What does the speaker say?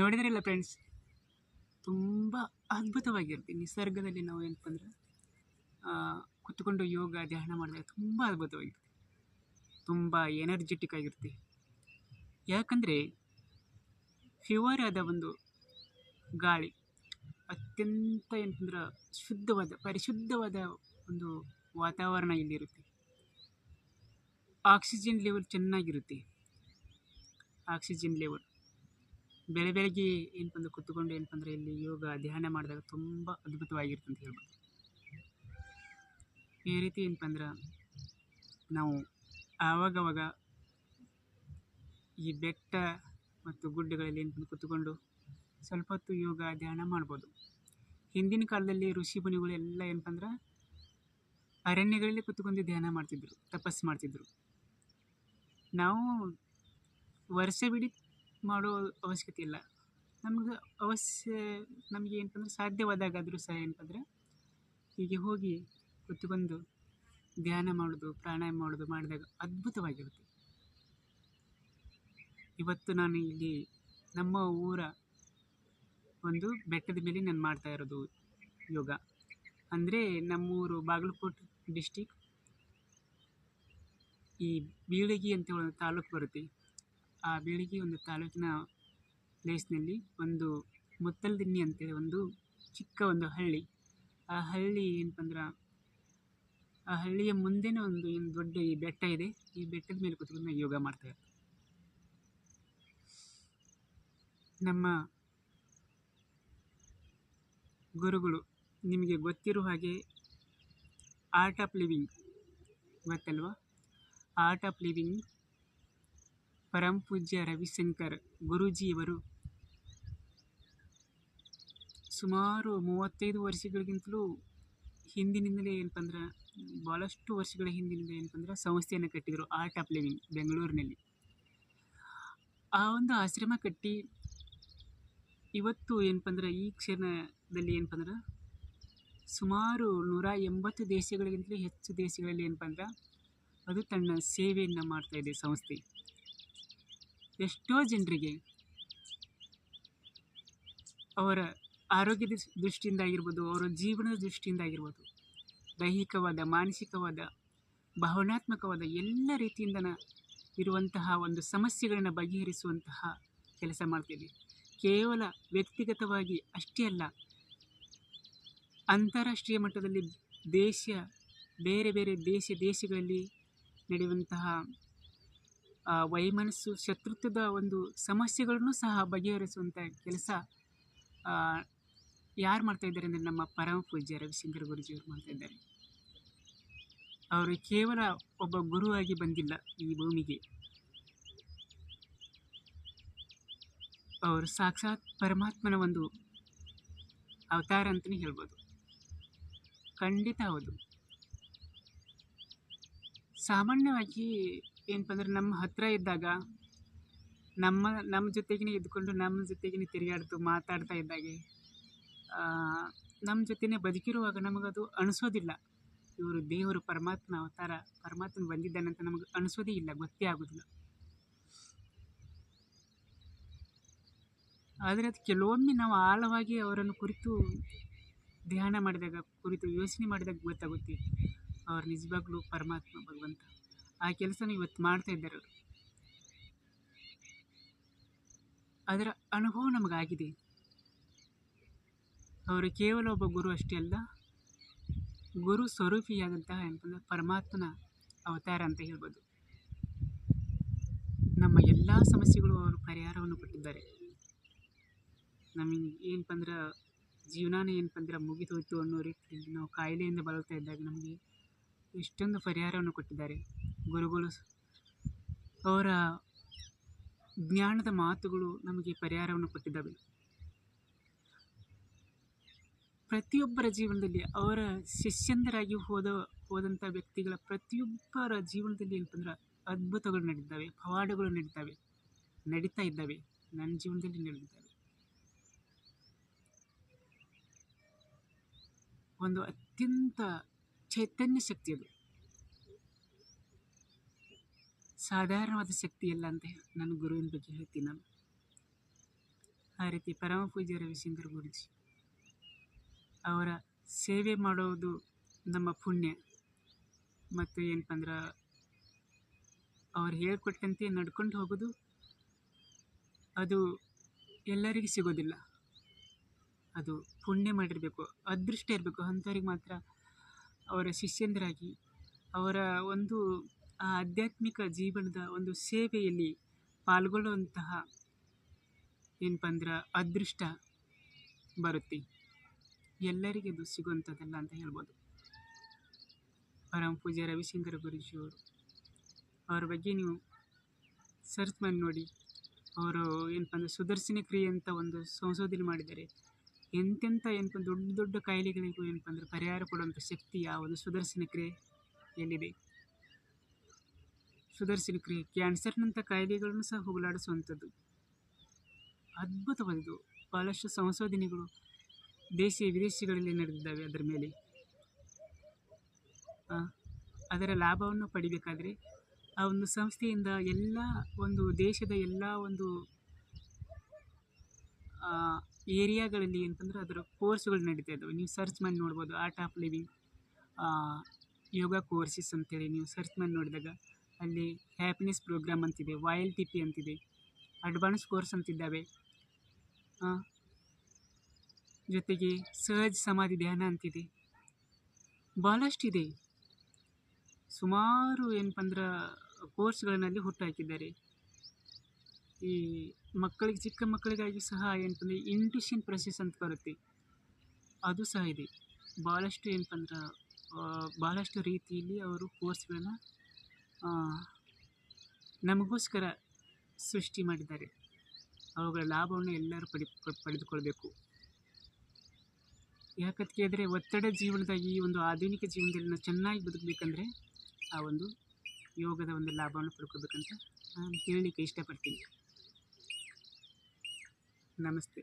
ನೋಡಿದ್ರಲ್ಲ ಫ್ರೆಂಡ್ಸ್ ತುಂಬ ಅದ್ಭುತವಾಗಿರುತ್ತೆ. ನಿಸರ್ಗದಲ್ಲಿ ನಾವು ಏನಪ್ಪ ಅಂದ್ರೆ ಕುತ್ಕೊಂಡು ಯೋಗ, ಧ್ಯಾನ ಮಾಡಿದಾಗ ತುಂಬ ಅದ್ಭುತವಾಗಿರುತ್ತೆ. ತುಂಬ ಎನರ್ಜೆಟಿಕ್ ಆಗಿರುತ್ತೆ. ಯಾಕಂದರೆ ಫ್ಯೂವರ್ ಆದ ಒಂದು ಗಾಳಿ, ಅತ್ಯಂತ ಏನಂದ್ರೆ ಶುದ್ಧವಾದ, ಪರಿಶುದ್ಧವಾದ ಒಂದು ವಾತಾವರಣ ಇಲ್ಲಿರುತ್ತೆ. ಆಕ್ಸಿಜನ್ ಲೆವೆಲ್ ಚೆನ್ನಾಗಿರುತ್ತೆ. ಆಕ್ಸಿಜನ್ ಲೆವೆಲ್ ಬೆಳೆ ಬೆಳಗ್ಗೆ ಕೂತ್ಕೊಂಡು ಏನಪ್ಪ ಅಂದ್ರೆ ಇಲ್ಲಿ ಯೋಗ, ಧ್ಯಾನ ಮಾಡಿದಾಗ ತುಂಬ ಅದ್ಭುತವಾಗಿರುತ್ತೆ ಅಂತ ಹೇಳ್ಬೋದು. ಈ ರೀತಿ ಏನಪ್ಪ ಅಂದ್ರೆ ನಾವು ಆವಾಗವಾಗ ಈ ಬೆಟ್ಟ ಮತ್ತು ಗುಡ್ಡಗಳಲ್ಲಿ ಏನಪ್ಪ ಕೂತ್ಕೊಂಡು ಸ್ವಲ್ಪ ಹೊತ್ತು ಯೋಗ, ಧ್ಯಾನ ಮಾಡ್ಬೋದು. ಹಿಂದಿನ ಕಾಲದಲ್ಲಿ ಋಷಿ ಮುನಿಗಳು ಎಲ್ಲ ಏನಪ್ಪ ಅಂದ್ರೆ ಅರಣ್ಯಗಳಲ್ಲಿ ಕುತ್ಕೊಂಡು ಧ್ಯಾನ ಮಾಡ್ತಿದ್ರು, ತಪಸ್ಸು ಮಾಡ್ತಿದ್ರು. ನಾವು ವರ್ಷವಿಡೀ ಮಾಡೋ ಅವಶ್ಯಕತೆ ಇಲ್ಲ. ನಮ್ಗೆ ಅವಶ್ಯ, ನಮಗೆ ಏನಂತಂದ್ರೆ ಸಾಧ್ಯವಾದಾಗಾದರೂ ಸಹ ಏನಂತಂದ್ರೆ, ಹೀಗೆ ಹೋಗಿ ಕೂತ್ಕೊಂಡು ಧ್ಯಾನ ಮಾಡೋದು, ಪ್ರಾಣಾಯಾಮ ಮಾಡೋದು ಮಾಡಿದಾಗ ಅದ್ಭುತವಾಗಿರುತ್ತೆ. ಇವತ್ತು ನಾನು ಇಲ್ಲಿ ನಮ್ಮ ಊರ ಒಂದು ಬೆಟ್ಟದ ಮೇಲೆ ನಾನು ಮಾಡ್ತಾ ಇರೋದು ಯೋಗ. ಅಂದರೆ ನಮ್ಮೂರು ಬಾಗಲಕೋಟೆ ಡಿಸ್ಟಿಕ್ ಈ ಬೀಳಗಿ ಅಂತ ಒಂದು ತಾಲೂಕು ಬರುತ್ತೆ. ಆ ಬೀಳಗಿ ಒಂದು ತಾಲೂಕಿನ ಪ್ಲೇಸ್ನಲ್ಲಿ ಒಂದು ಮುತ್ತಲ್ದಿನ್ನಿ ಅಂತೇಳಿ ಒಂದು ಚಿಕ್ಕ ಒಂದು ಹಳ್ಳಿ. ಆ ಹಳ್ಳಿ ಏನಪ್ಪ ಅಂದ್ರೆ ಆ ಹಳ್ಳಿಯ ಮುಂದೆನೇ ಒಂದು ಏನು ದೊಡ್ಡ ಈ ಬೆಟ್ಟ ಇದೆ, ಈ ಬೆಟ್ಟದ ಮೇಲೆ ಕೂತ್ಕೊಂಡು ನಾವು ಯೋಗ ಮಾಡ್ತೇವೆ. ನಮ್ಮ ಗುರುಗಳು ನಿಮಗೆ ಗೊತ್ತಿರೋ ಹಾಗೆ ಆರ್ಟ್ ಆಫ್ ಲಿವಿಂಗ್ ಗೊತ್ತಲ್ವಾ? ಆರ್ಟ್ ಆಫ್ ಲಿವಿಂಗ್ ಪರಂ ಪೂಜ್ಯ ರವಿಶಂಕರ್ ಗುರೂಜಿಯವರು. ಸುಮಾರು ಮೂವತ್ತೈದು ವರ್ಷಗಳಿಗಿಂತಲೂ ಹಿಂದಿನಿಂದಲೇ ಏನಪ್ಪಂದ್ರೆ ಭಾಳಷ್ಟು ವರ್ಷಗಳ ಹಿಂದಿನಿಂದ ಏನಪ್ಪಂದ್ರೆ ಸಂಸ್ಥೆಯನ್ನು ಕಟ್ಟಿದರು ಆರ್ಟ್ ಆಫ್ ಲಿವಿಂಗ್ ಬೆಂಗಳೂರಿನಲ್ಲಿ. ಆ ಒಂದು ಆಶ್ರಮ ಕಟ್ಟಿ ಇವತ್ತು ಏನಪ್ಪಂದ್ರೆ, ಈ ಕ್ಷಣದಲ್ಲಿ ಏನಪ್ಪಂದ್ರೆ, ಸುಮಾರು ನೂರ ಎಂಬತ್ತು ದೇಶಗಳಿಗಿಂತಲೂ ಹೆಚ್ಚು ದೇಶಗಳಲ್ಲಿ ಏನಪ್ಪ ಅಂದ್ರೆ ಅದು ತನ್ನ ಸೇವೆಯನ್ನು ಮಾಡ್ತಾಯಿದೆ ಸಂಸ್ಥೆ. ಎಷ್ಟೋ ಜನರಿಗೆ ಅವರ ಆರೋಗ್ಯದ ದೃಷ್ಟಿಯಿಂದ ಆಗಿರ್ಬೋದು, ಅವರ ಜೀವನದ ದೃಷ್ಟಿಯಿಂದ ಆಗಿರ್ಬೋದು, ದೈಹಿಕವಾದ, ಮಾನಸಿಕವಾದ, ಭಾವನಾತ್ಮಕವಾದ ಎಲ್ಲ ರೀತಿಯಿಂದ ಇರುವಂತಹ ಒಂದು ಸಮಸ್ಯೆಗಳನ್ನು ಬಗೆಹರಿಸುವಂತಹ ಕೆಲಸ ಮಾಡ್ತೀವಿ. ಕೇವಲ ವ್ಯಕ್ತಿಗತವಾಗಿ ಅಷ್ಟೇ ಅಲ್ಲ, ಅಂತಾರಾಷ್ಟ್ರೀಯ ಮಟ್ಟದಲ್ಲಿ ದೇಶ, ಬೇರೆ ಬೇರೆ ದೇಶ, ದೇಶಗಳಲ್ಲಿ ನಡೆಯುವಂತಹ ವೈಮನಸ್ಸು, ಶತ್ರುತ್ವದ ಒಂದು ಸಮಸ್ಯೆಗಳನ್ನು ಸಹ ಬಗೆಹರಿಸುವಂಥ ಕೆಲಸ ಯಾರು ಮಾಡ್ತಾ ಇದ್ದಾರೆ ಅಂದರೆ ನಮ್ಮ ಪರಮ ಪೂಜ್ಯ ರವಿಶಂಕರ್ ಗುರುಜಿಯವರು ಮಾಡ್ತಾ ಇದ್ದಾರೆ. ಅವರು ಕೇವಲ ಒಬ್ಬ ಗುರುವಾಗಿ ಬಂದಿಲ್ಲ ಈ ಭೂಮಿಗೆ. ಅವರು ಸಾಕ್ಷಾತ್ ಪರಮಾತ್ಮನ ಒಂದು ಅವತಾರ ಅಂತಲೇ ಹೇಳ್ಬೋದು. ಖಂಡಿತ ಹೌದು. ಸಾಮಾನ್ಯವಾಗಿ ಏನಪ್ಪ ಅಂದ್ರೆ ನಮ್ಮ ಹತ್ತಿರ ಇದ್ದಾಗ ನಮ್ಮ ನಮ್ಮ ಜೊತೆಗೇ ಇದ್ಕೊಂಡು ನಮ್ಮ ಜೊತೆಗೇ ತಿರುಗಾಡ್ತು ಮಾತಾಡ್ತಾ ಇದ್ದಾಗೆ ನಮ್ಮ ಜೊತೆನೇ ಬದುಕಿರುವಾಗ ನಮಗದು ಅನಿಸೋದಿಲ್ಲ. ಇವರು ದೇವರು, ಪರಮಾತ್ಮ ಅವತಾರ ಪರಮಾತ್ಮ ಬಂದಿದ್ದಾನೆ ಅಂತ ನಮಗೆ ಅನಿಸೋದೇ ಇಲ್ಲ, ಗೊತ್ತೇ ಆಗೋದಿಲ್ಲ. ಆದರೆ ಅದು ಕೆಲವೊಮ್ಮೆ ನಾವು ಆಳವಾಗಿ ಅವರನ್ನು ಕುರಿತು ಧ್ಯಾನ ಮಾಡಿದಾಗ, ಕುರಿತು ಯೋಚನೆ ಮಾಡಿದಾಗ ಗೊತ್ತಾಗುತ್ತೆ. ಅವ್ರು ನಿಜವಾಗ್ಲೂ ಪರಮಾತ್ಮ ಭಗವಂತ. ಆ ಕೆಲಸನ ಇವತ್ತು ಮಾಡ್ತಾ ಇದ್ದಾರೆ. ಅವರು ಅದರ ಅನುಭವ ನಮಗಾಗಿದೆ. ಅವರು ಕೇವಲ ಒಬ್ಬ ಗುರು ಅಷ್ಟೇ ಅಲ್ಲ, ಗುರು ಸ್ವರೂಪಿಯಾದಂತಹ ಅಂದ್ರೆ ಪರಮಾತ್ಮನ ಅವತಾರ ಅಂತ ಹೇಳ್ಬೋದು. ನಮ್ಮ ಎಲ್ಲ ಸಮಸ್ಯೆಗಳು ಅವರು ಪರಿಹಾರವನ್ನು ಕೊಟ್ಟಿದ್ದಾರೆ. ನಮಗೆ ಏನಪ್ಪ ಅಂದ್ರೆ ಜೀವನಾನ ಏನಪ್ಪ ಅಂದ್ರೆ ಮುಗಿದು ಹೋಯ್ತು ಅನ್ನೋ ರೀತಿಯಲ್ಲಿ ನಾವು ಕಾಯಿಲೆಯಿಂದ ಬಳಲ್ತಾ ಇದ್ದಾಗ ನಮಗೆ ಎಷ್ಟೊಂದು ಪರಿಹಾರವನ್ನು ಕೊಟ್ಟಿದ್ದಾರೆ. ಗುರುಗಳು ಅವರ ಜ್ಞಾನದ ಮಾತುಗಳು ನಮಗೆ ಪರಿಹಾರವನ್ನು ಕೊಟ್ಟಿದ್ದಾವೆ. ಪ್ರತಿಯೊಬ್ಬರ ಜೀವನದಲ್ಲಿ ಅವರ ಶಿಷ್ಯಂದರಾಗಿ ಹೋದ, ಹೋದಂಥ ವ್ಯಕ್ತಿಗಳ ಪ್ರತಿಯೊಬ್ಬರ ಜೀವನದಲ್ಲಿ ಏನಂತಂದ್ರೆ ಅದ್ಭುತಗಳು ನಡೀತಾವೆ, ಪವಾಡಗಳು ನಡೀತಾವೆ, ನಡೀತಾ ಇದ್ದಾವೆ, ನನ್ನ ಜೀವನದಲ್ಲಿ ನಡೆದಿದ್ದಾವೆ ಒಂದು ಅತ್ಯಂತ ಚೈತನ್ಯ ಶಕ್ತಿ ಅದು. ಸಾಧಾರಣವಾದ ಶಕ್ತಿಯಲ್ಲ ಅಂತ ನನ್ನ ಗುರುವಿನ ಬಗ್ಗೆ ಹೇಳ್ತೀನಿ ನಾನು. ಆ ರೀತಿ ಪರಮ ಪೂಜ್ಯ ರವಿಶಂಕರ್ ಗುರುಜಿ ಅವರ ಸೇವೆ ಮಾಡೋದು ನಮ್ಮ ಪುಣ್ಯ. ಮತ್ತು ಏನಪ್ಪ ಅಂದ್ರೆ ಅವ್ರು ಹೇಳ್ಕೊಟ್ಟಂತೆ ನಡ್ಕೊಂಡು ಹೋಗೋದು ಅದು ಎಲ್ಲರಿಗೂ ಸಿಗೋದಿಲ್ಲ. ಅದು ಪುಣ್ಯ ಮಾಡಿರಬೇಕು, ಅದೃಷ್ಟ ಇರಬೇಕು. ಅಂಥವ್ರಿಗೆ ಮಾತ್ರ ಅವರ ಶಿಷ್ಯಂದರಾಗಿ ಅವರ ಒಂದು ಆಧ್ಯಾತ್ಮಿಕ ಜೀವನದ ಒಂದು ಸೇವೆಯಲ್ಲಿ ಪಾಲ್ಗೊಳ್ಳುವಂತಹ ಏನಪ್ಪ ಅಂದ್ರೆ ಅದೃಷ್ಟ ಬರುತ್ತೆ. ಎಲ್ಲರಿಗೆ ಅದು ಸಿಗುವಂಥದ್ದಲ್ಲ ಅಂತ ಹೇಳ್ಬೋದು. ಪರಮ ಪೂಜ್ಯ ರವಿಶಂಕರ ಗುರುಜಿಯವರು. ಅವ್ರ ಬಗ್ಗೆ ನೀವು ಸರ್ಚ್ ಮಾಡಿ ನೋಡಿ. ಅವರು ಏನಪ್ಪ ಅಂದರೆ ಸುದರ್ಶನ ಕ್ರಿಯೆ ಅಂತ ಒಂದು ಸಂಶೋಧನೆ ಮಾಡಿದ್ದಾರೆ. ಎಂತೆಂಥ ಏನಪ್ಪ ದೊಡ್ಡ ದೊಡ್ಡ ಕಾಯಿಲೆಗಳಿಗೂ ಏನಪ್ಪ ಅಂದರೆ ಪರಿಹಾರ ಕೊಡುವಂಥ ಶಕ್ತಿ ಒಂದು ಸುದರ್ಶನ ಕ್ರಿಯೆ ಸುದರ್ಶನ ಕ್ರಿಯೆ, ಕ್ಯಾನ್ಸರ್ನಂಥ ಕಾಯಿಲೆಗಳನ್ನು ಸಹ ಹೋಗಲಾಡಿಸುವಂಥದ್ದು. ಅದ್ಭುತವಾದದ್ದು. ಭಾಳಷ್ಟು ಸಂಶೋಧನೆಗಳು ದೇಶಿ ವಿದೇಶಿಗಳಲ್ಲಿ ನಡೆದಿದ್ದಾವೆ ಅದರ ಮೇಲೆ. ಅದರ ಲಾಭವನ್ನು ಪಡಿಬೇಕಾದರೆ ಆ ಒಂದು ಸಂಸ್ಥೆಯಿಂದ ಎಲ್ಲ ಒಂದು ದೇಶದ ಎಲ್ಲ ಒಂದು ಏರಿಯಾಗಳಲ್ಲಿ ಅಂತಂದ್ರೆ ಅದರ ಕೋರ್ಸ್ಗಳು ನಡೀತಾ ಇದ್ದಾವೆ. ನೀವು ಸರ್ಚ್ ಮಾಡಿ ನೋಡ್ಬೋದು art of living yoga courses ಅಂತೇಳಿ ನೀವು ಸರ್ಚ್ ಮಾಡಿ ನೋಡಿದಾಗ ಅಲ್ಲಿ ಹ್ಯಾಪಿನೆಸ್ ಪ್ರೋಗ್ರಾಮ್ ಅಂತಿದೆ ವಾಯಲ್ ಟಿ ಪಿ ಅಂತಿದೆ ಅಡ್ವಾನ್ಸ್ ಕೋರ್ಸ್ ಅಂತಿದ್ದಾವೆ. ಜೊತೆಗೆ ಸಹಜ ಸಮಾಧಿ ಧ್ಯಾನ ಅಂತಿದೆ. ಭಾಳಷ್ಟಿದೆ ಸುಮಾರು ಏನಪ್ಪ ಅಂದ್ರೆ ಕೋರ್ಸ್ಗಳನ್ನಲ್ಲಿ ಹುಟ್ಟಾಕಿದ್ದಾರೆ ಈ ಮಕ್ಕಳಿಗೆ, ಚಿಕ್ಕ ಮಕ್ಕಳಿಗಾಗಿ ಸಹ ಏನಪ್ಪ ಇಂಟ್ಯೂಷನ್ ಪ್ರೊಸೆಸ್ ಅಂತ ಬರುತ್ತೆ. ಅದು ಸಹ ಇದೆ. ಭಾಳಷ್ಟು ಏನಪ್ಪ ಅಂದ್ರೆ ಭಾಳಷ್ಟು ರೀತಿಯಲ್ಲಿ ಅವರು ಕೋರ್ಸ್ಗಳನ್ನ ನಮಗೋಸ್ಕರ ಸೃಷ್ಟಿ ಮಾಡಿದ್ದಾರೆ. ಅವುಗಳ ಲಾಭವನ್ನು ಎಲ್ಲರೂ ಪಡಿ ಪಡೆದುಕೊಳ್ಬೇಕು. ಯಾಕಂತ ಕೇಳಿದರೆ ಒತ್ತಡ ಜೀವನದ ಈ ಒಂದು ಆಧುನಿಕ ಜೀವನದಲ್ಲಿ ನಾವು ಚೆನ್ನಾಗಿ ಬದುಕಬೇಕಂದ್ರೆ ಆ ಒಂದು ಯೋಗದ ಒಂದು ಲಾಭವನ್ನು ಪಡ್ಕೋಬೇಕಂತ ನಾನು ಹೇಳಲಿಕ್ಕೆ ಇಷ್ಟಪಡ್ತೀನಿ. ನಮಸ್ತೆ.